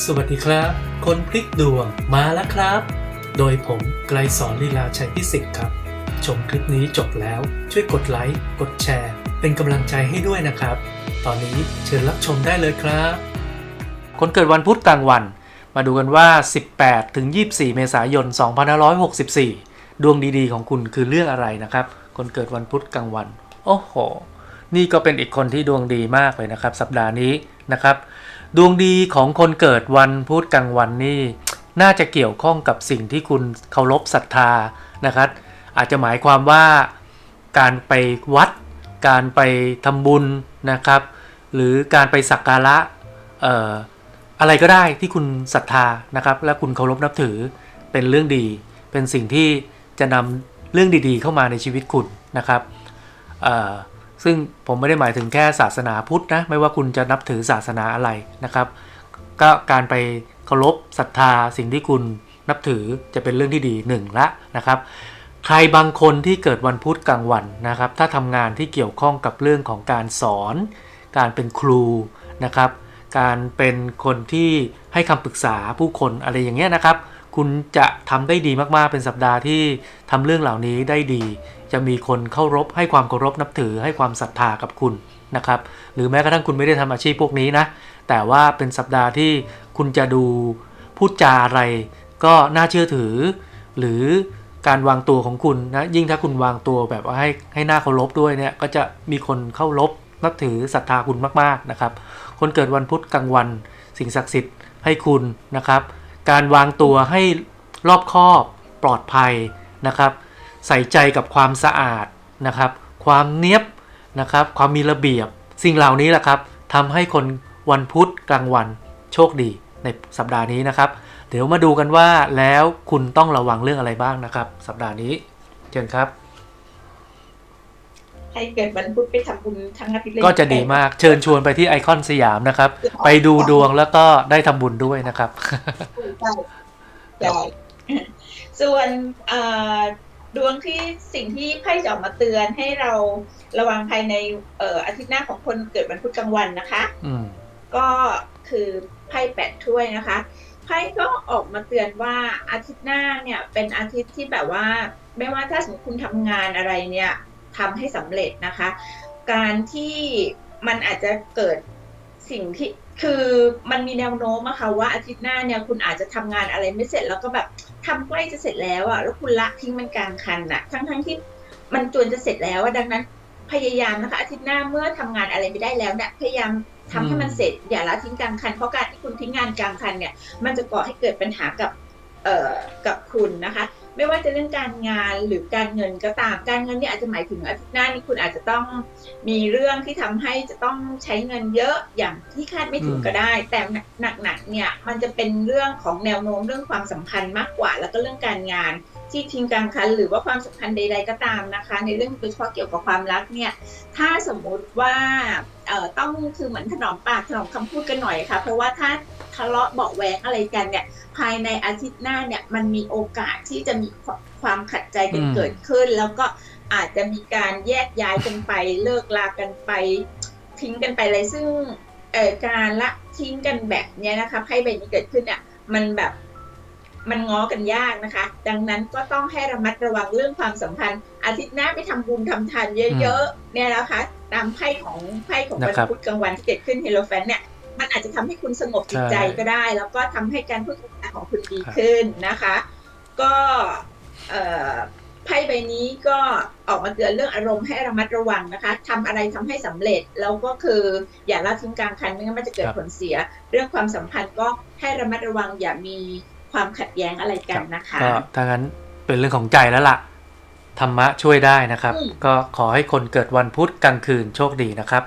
สวัสดีครับ คนพลิกดวงมาแล้วครับ โดยผมไกลสอนลีลาชัยพิสิทธิ์ครับ ชมคลิปนี้จบแล้วช่วยกดไลค์ กดแชร์ เป็นกำลังใจให้ด้วยนะครับ ตอนนี้เชิญรับชมได้เลยครับ คนเกิดวันพุธกลางวัน มาดูกันว่า 18 ถึง 24 เมษายน 2564 ดวงดีๆ ของคุณคือเรื่องอะไรนะครับ คนเกิดวันพุธกลางวัน โอ้โห นี่ก็เป็นอีกคนที่ดวงดีมากเลยนะครับ สัปดาห์นี้นะครับ ดวงดีของคนเกิดวันพุธกลางวันนี่น่าจะเกี่ยวข้องกับสิ่งที่คุณเคารพศรัทธานะครับ อาจจะหมายความว่าการไปวัด การไปทำบุญนะครับ หรือการไปสักการะเอ่ออะไรก็ได้ที่คุณศรัทธานะครับ และคุณเคารพนับถือเป็นเรื่องดี เป็นสิ่งที่จะนำเรื่องดีๆ เข้ามาในชีวิตคุณนะครับเอ่อ ซึ่งผมไม่ได้หมายถึงแค่ศาสนาพุทธนะ ไม่ว่าคุณจะนับถือศาสนาอะไรนะครับ ก็การไปเคารพศรัทธาสิ่งที่คุณนับถือจะเป็นเรื่องที่ดีหนึ่งละนะครับ ใครบางคนที่เกิดวันพุธกลางวันนะครับ ถ้าทำงานที่เกี่ยวข้องกับเรื่องของการสอน การเป็นครูนะครับ การเป็นคนที่ให้คำปรึกษาผู้คนอะไรอย่างเงี้ยนะครับ คุณจะทำได้ดีมากๆ เป็นสัปดาห์ที่ทำเรื่องเหล่านี้ได้ดี จะมีคนเคารพให้ความเคารพนับถือให้ความศรัทธากับคุณนะครับ หรือแม้กระทั่งคุณไม่ได้ทำอาชีพพวกนี้นะ แต่ว่าเป็นสัปดาห์ที่คุณจะดูพูดจาอะไร ก็น่าเชื่อถือ หรือการวางตัวของคุณนะยิ่งถ้าคุณวางตัวแบบว่าให้ให้หน้าเคารพด้วยเนี่ยก็จะมีคนเข้ารพนับถือศรัทธาคุณมากๆนะครับ คนเกิดวันพุธกลางวัน สิ่งศักดิ์สิทธิ์ให้คุณนะครับ การวางตัวให้รอบคอบปลอดภัยนะครับ ใส่ใจกับความสะอาดนะครับ ความเนี้ยบนะครับ ความมีระเบียบ สิ่งเหล่านี้แหละครับทำให้คนวันพุธกลางวันโชคดีในสัปดาห์นี้นะครับ เดี๋ยวมาดูกันว่าแล้วคุณต้องระวังเรื่องอะไรบ้างนะครับ สัปดาห์นี้เชิญครับ ใครเกิดวันพุธไปทำบุญทั้งอาทิตย์เลยก็จะดีมากเชิญชวนไปที่ไอคอนสยามนะครับ ไปดูดวงแล้วก็ได้ทำบุญด้วยนะครับใช่ใช่ส่วนเอ่อดวงที่สิ่งที่ไพ่จะออกมาเตือนให้เราระวังภายในเอ่ออาทิตย์หน้าของคนเกิดวันพุธกลางวันนะคะอืมก็คือไพ่แปดถ้วยนะคะไพ่ก็ออกมาเตือนว่าอาทิตย์หน้าเนี่ย เป็นอาทิตย์ที่แบบว่า ไม่ว่าถ้าสมมติคุณทำงานอะไรเนี่ย ทำให้สำเร็จนะคะ การที่มันอาจจะเกิดสิ่งที่คือมันมีแนวโน้มอะค่ะว่าอาทิตย์หน้าเนี่ยคุณอาจจะทำงานอะไรไม่เสร็จแล้วก็แบบทำใกล้จะเสร็จแล้วอะแล้วคุณละทิ้งมันกลางคันอะทั้งทั้งๆที่มันจวนจะเสร็จแล้วอะดังนั้นพยายามนะคะ อาทิตย์หน้าเมื่อทำงานอะไรไม่ได้แล้วเนี่ยพยายามทำให้มันเสร็จอย่าละทิ้งกลางคันเพราะการที่คุณทิ้งงานกลางคันเนี่ย มันจะก่อให้เกิดปัญหากับเอ่อกับคุณนะคะ ไม่ว่าจะเรื่องการงานหรือการเงินก็ตาม การเงินนี่อาจจะหมายถึงอาทิตย์หน้านี้คุณอาจจะต้องมีเรื่องที่ทำให้จะต้องใช้เงินเยอะอย่างที่คาดไม่ถึงก็ได้ แต่หนักๆเนี่ยมันจะเป็นเรื่องของแนวโน้มเรื่องความสัมพันธ์มากกว่า แล้วก็เรื่องการงานที่ทิ้งกลางคันหรือว่าความสัมพันธ์ใด ๆก็ตามนะคะ ในเรื่องโดยเฉพาะเกี่ยวกับความรักเนี่ยถ้าสมมุติว่าเอ่อต้องคือเหมือนถนอมปากถนอมคำพูดกันหน่อยค่ะเพราะว่าถ้า ทะเลาะเบาะแวงอะไรกันเนี่ย ภายในอาทิตย์หน้าเนี่ยมันมีโอกาสที่จะมีความขัดใจกันเกิดขึ้น แล้วก็อาจจะมีการแยกย้ายกันไป เลิกลากันไป ทิ้งกันไปเลยซึ่งเออการละทิ้งกันแบบเนี้ยนะคะไพ่ใบนี้เกิดขึ้นเนี่ยมันแบบมันง้อกันยากนะคะ ดังนั้นก็ต้องให้ระมัดระวังเรื่องความสัมพันธ์ อาทิตย์หน้าไปทำบุญทำทานเยอะๆเนี่ยนะคะ ตามไพ่ของไพ่ของวันพุธกลางวันที่เกิดขึ้นเฮโลแฟนเนี่ย มันอาจจะทำให้คุณสงบจิตใจใช่ก็ได้ แล้วก็ทำให้การพูดคุยของคุณดีขึ้นนะคะ ก็เอ่อไพ่ใบนี้ก็ออกมาเตือนเรื่องอารมณ์ให้ระมัดระวังนะคะทำอะไรทำให้สำเร็จแล้วก็คืออย่าละทิ้งกลางคันไม่งั้นมันจะเกิดครับผลเสีย เรื่องความสัมพันธ์ก็ให้ระมัดระวังอย่ามีความขัดแย้งอะไรกันนะคะก็ถ้างั้นเป็นเรื่องของใจแล้วล่ะธรรมะช่วยได้นะครับอืมก็ขอให้คนเกิดวันพุธกลางคืนโชคดีนะครับ